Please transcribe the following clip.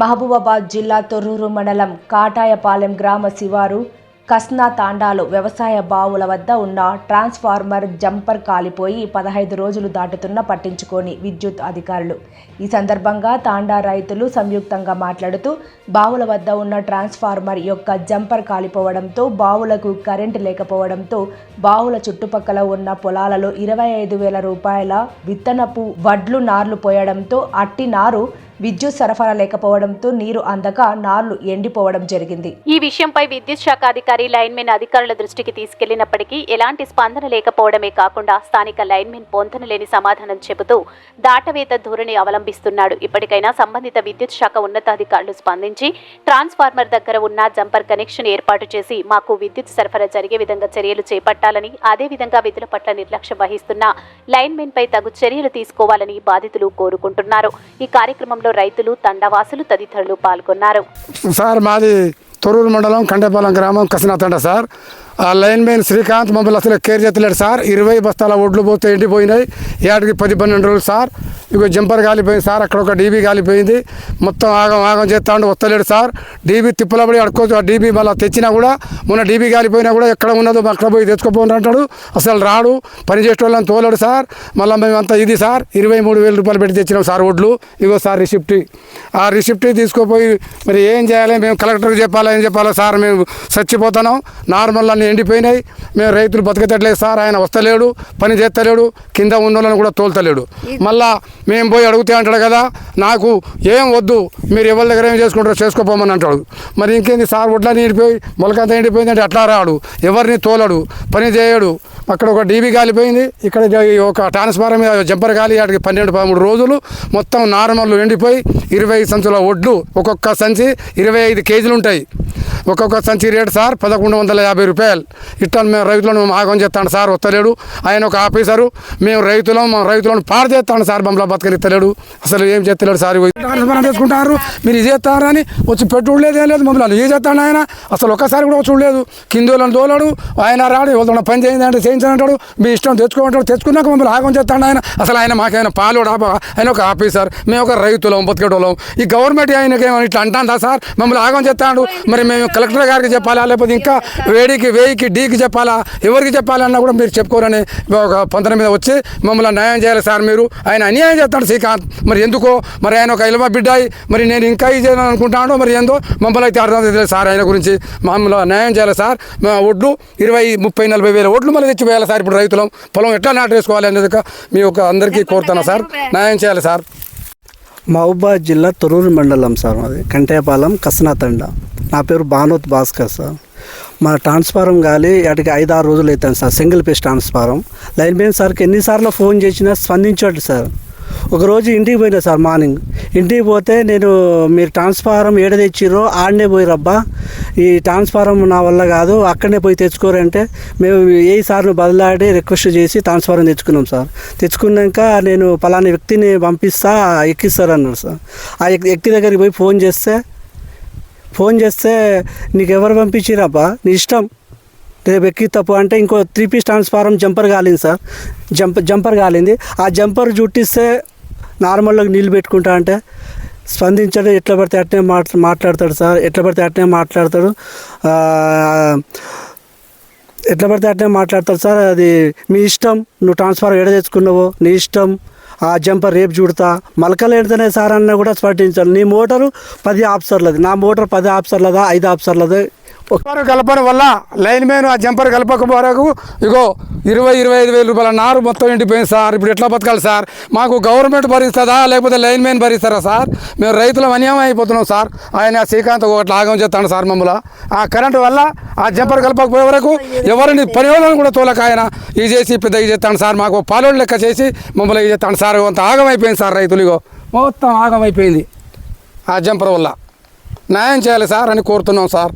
మహబూబాబాద్ జిల్లా తొర్రూరు మండలం కాటాయపాలెం గ్రామ శివారు కస్నా తాండాలో వ్యవసాయ బావుల వద్ద ఉన్న ట్రాన్స్ఫార్మర్ జంపర్ కాలిపోయి పదహైదు రోజులు దాటుతున్న పట్టించుకోని విద్యుత్ అధికారులు. ఈ సందర్భంగా తాండా రైతులు సంయుక్తంగా మాట్లాడుతూ బావుల వద్ద ఉన్న ట్రాన్స్ఫార్మర్ యొక్క జంపర్ కాలిపోవడంతో బావులకు కరెంటు లేకపోవడంతో బావుల చుట్టుపక్కల ఉన్న పొలాలలో ఇరవై ఐదు వేల రూపాయల విత్తనపు వడ్లు నార్లు పోయడంతో అట్టి నారు విద్యుత్ సరఫరా లేకపోవడంతో నీరు అందక నార్లు ఎండిపోవడం జరిగింది. ఈ విషయంపై విద్యుత్ శాఖ అధికారి లైన్మెన్ అధికారుల దృష్టికి తీసుకెళ్ళినప్పటికీ ఎలాంటి స్పందన లేకపోవడమే కాకుండా స్థానిక లైన్మెన్ పొంతనలేని సమాధానం చెబుతూ దాటవేత ధోరణి అవలంబిస్తున్నాడు. ఇప్పటికైనా సంబంధిత విద్యుత్ శాఖ ఉన్నతాధికారులు స్పందించి ట్రాన్స్ఫార్మర్ దగ్గర ఉన్న జంపర్ కనెక్షన్ ఏర్పాటు చేసి మాకు విద్యుత్ సరఫరా జరిగే విధంగా చర్యలు చేపట్టాలని అదేవిధంగా విధుల పట్ల నిర్లక్ష్యం వహిస్తున్న లైన్మెన్ పై తగు చర్యలు తీసుకోవాలని బాధితులు కోరుకుంటున్నారు. ఈ కార్యక్రమంలో రైతులు తండవాసులు తదితరులు పాల్గొన్నారు. సార్ మాది తొరూరు మండలం కండేపాలెం గ్రామం కసినాతండ సార్. ఆ లైన్ మెయిన్ శ్రీకాంత్ మమ్మల్ని అసలు కేర్ చేస్తలేడు సార్. ఇరవై బస్తాల ఒడ్లు పోతే ఎండిపోయినాయి. ఏటికి పది పన్నెండు రోజులు సార్. ఇక జంపర్ కాలిపోయింది సార్ అక్కడ ఒక డీబీ కాలిపోయింది మొత్తం ఆగం ఆగం చేస్తాడు వస్తలేడు సార్. డీబీ తిప్పలబడి అడుకోవచ్చు ఆ డీబీ మళ్ళీ తెచ్చినా కూడా మొన్న డీబీ కాలిపోయినా కూడా ఎక్కడ ఉన్నదో అక్కడ పోయి తెచ్చుకోపోని అంటాడు. అసలు రాడు పని చేసే వాళ్ళని తోలాడు సార్. మళ్ళీ మేము అంతా ఇది సార్ ఇరవై మూడు వేల రూపాయలు పెట్టి తెచ్చినాం సార్ ఒడ్లు. ఇగో సార్ రిసిప్ట్. ఆ రిసిప్ట్ తీసుకుపోయి మరి ఏం చేయాలి మేము కలెక్టర్కి చెప్పాలి ఏం చెప్పాలి సార్ మేము చచ్చిపోతున్నాం. నార్మల్ అన్నీ ఎండిపోయినాయి. మేము రైతులు బతకతట్లేదు సార్ ఆయన వస్తలేడు పని చేస్తలేడు కింద ఉన్న వాళ్ళని కూడా తోలుతలేడు. మళ్ళా మేము పోయి అడిగితే అంటాడు కదా నాకు ఏం వద్దు మీరు ఎవరి దగ్గర ఏం చేసుకుంటారో చేసుకోపోమని అంటాడు. మరి ఇంకేంది సార్ వడ్లా ఎండిపోయి మొలకంతా ఎండిపోయిందంటే అట్లా రాడు. ఎవరిని తోలడు పని చేయడు. అక్కడ ఒక డీబీ కాలిపోయింది ఇక్కడ ఒక ట్రాన్స్ఫారం మీద జంపర్ కాలి అక్కడికి పన్నెండు పదమూడు రోజులు మొత్తం నార్మల్ ఎండిపోయి ఇరవై సంచుల వడ్లు ఒక్కొక్క సంచి ఇరవై ఐదు కేజీలు ఉంటాయి. ఒక్కొక్క సంచి రేటు సార్ పదకొండు వందల యాభై రూపాయలు. ఇట్లా మేము రైతులను మేము ఆగం చేస్తాను సార్ వస్తలేడు ఆయన ఒక ఆఫీసరు మేము రైతులం మా రైతులను పాడు చేస్తాను సార్ మమ్మల్ని బతకనిస్తలేడు అసలు ఏం చేస్తలేడు సార్ చేసుకుంటారు. మీరు ఇది చేస్తారని వచ్చి పెట్టుడు లేదు ఏం లేదు మమ్మల్ని ఏ చేస్తాడు ఆయన? అసలు ఒక్కసారి కూడా చూడలేదు కింద వాళ్ళని తోలాడు ఆయన రాడు ఎవరితో పని చేయండి అంటే చేయించాలంటాడు. మీ ఇష్టం తెచ్చుకోమంటాడు తెచ్చుకున్నాక మమ్మల్ని ఆగం చేస్తాడు ఆయన. అసలు ఆయన మాకైనా పాలు ఆయన ఒక ఆఫీసర్ మేము ఒక రైతులం బతికేటోళ్ళం. ఈ గవర్నమెంట్ ఆయనకి ఇట్లా అంటాందా సార్? మమ్మల్ని ఆగం చేస్తాడు. మరి మేము కలెక్టర్ గారికి చెప్పాలా? లేకపోతే ఇంకా వేడికి వేయికి డీకి చెప్పాలా? ఎవరికి చెప్పాలన్నా కూడా మీరు చెప్పుకోరని ఒక పంతన మీద వచ్చి మమ్మల్ని న్యాయం చేయాలి సార్ మీరు. ఆయన అన్యాయం చేస్తాడు శ్రీకాంత్. మరి ఎందుకో? మరి ఆయన ఒక ఇలవ బిడ్డాయి. మరి నేను ఇంకా ఇది అనుకుంటాను మరి ఏందో? మమ్మల్ని అయితే అర్థం తెలియదు సార్ ఆయన గురించి. మమ్మల్ని న్యాయం చేయాలి సార్. మా ఒడ్లు ఇరవై ముప్పై నలభై వేల ఒడ్లు మళ్ళీ తెచ్చిపోయాలి సార్ ఇప్పుడు రైతులం. పొలం ఎట్లా నాటేసుకోవాలి అనేది మీ యొక్క అందరికీ కోరుతాను సార్. న్యాయం చేయాలి సార్. మహబూబాద్ జిల్లా తొరూరు మండలం సార్ మాది. కంటేపాలెం కసనాతండ. నా పేరు భానోత్ భాస్కర్ సార్. మా ట్రాన్స్ఫారం గాలి వాటికి ఐదు ఆరు రోజులు అవుతాను sir single phase transformer. Lineman సార్కి ఎన్నిసార్లు ఫోన్ చేసినా స్పందించాడు సార్. ఒకరోజు ఇంటికి పోయినా సార్ మార్నింగ్. ఇంటికి పోతే నేను మీరు ట్రాన్స్ఫారం ఏడ తెచ్చిర్రో ఆడనే పోయిరబ్బా ఈ ట్రాన్స్ఫారం నా వల్ల కాదు అక్కడనే పోయి తెచ్చుకోరంటే మేము ఏ సార్ను బదలాడి రిక్వెస్ట్ చేసి ట్రాన్స్ఫారం తెచ్చుకున్నాం సార్. తెచ్చుకున్నాక నేను పలానా వ్యక్తిని పంపిస్తా ఎక్కిస్తారు అన్నారు సార్. ఆ వ్యక్తి- వ్యక్తి దగ్గరికి పోయి ఫోన్ చేస్తే ఫోన్ చేస్తే నీకు ఎవరు పంపించిరబ్బా నీ ఇష్టం. రేపు ఎక్కి తప్పు అంటే ఇంకో త్రీ పీస్ ట్రాన్స్ఫారం జంపర్ కాలింది సార్. జంప్ జంపర్ కాలింది. ఆ జంపర్ జుట్టిస్తే నార్మల్గా నీళ్ళు పెట్టుకుంటా అంటే స్పందించడం ఎట్లా పడితే అట్నే మాట్లా మాట్లాడతాడు సార్. ఎట్లా పడితే అట్నే మాట్లాడతాడు. ఎట్లా పడితే అట్నే మాట్లాడతాడు సార్. అది మీ ఇష్టం. నువ్వు ట్రాన్స్ఫర్ ఎడ తెచ్చుకున్నావో నీ ఇష్టం. ఆ జంపర్ రేపు చూడతా. మలకలు ఎడతనే సార్ అన్న కూడా స్పటించాలి నీ మోటారు పది ఆఫ్సర్లది. నా మోటార్ పది ఆఫ్సర్లదా ఐదు ఆఫ్సర్లదా జంపర్ కలపడం వల్ల లైన్ మ్యాన్ ఆ జంపర్ కలపకపోరకు ఇగో ఇరవై ఇరవై ఐదు వేల రూపాయల నారు మొత్తం ఎండిపోయింది సార్. ఇప్పుడు ఎట్లా బతకాలి సార్? మాకు గవర్నమెంట్ భరిస్తుందా లేకపోతే లైన్ మ్యాన్ భరిస్తారా సార్? మేము రైతులం అన్యాయం అయిపోతున్నాం సార్. ఆయన శ్రీకాంత్ ఒకటి లాగం చేస్తాడు సార్ మమ్మల్ని. ఆ కరెంటు వల్ల ఆ జంపర్ కలపకపోయే వరకు ఎవరిని పని వాళ్ళని కూడా తోలక ఆయన ఇది చేసి పెద్ద ఇది చేస్తాను సార్. మాకు పాలోడు లెక్క చేసి మమ్మల్ని ఇది చేస్తాను సార్. కొంత ఆగం అయిపోయింది సార్ రైతులు ఇగో. మొత్తం ఆగం అయిపోయింది ఆ జంపర్ వల్ల. న్యాయం చేయాలి సార్ అని కోరుతున్నాం సార్.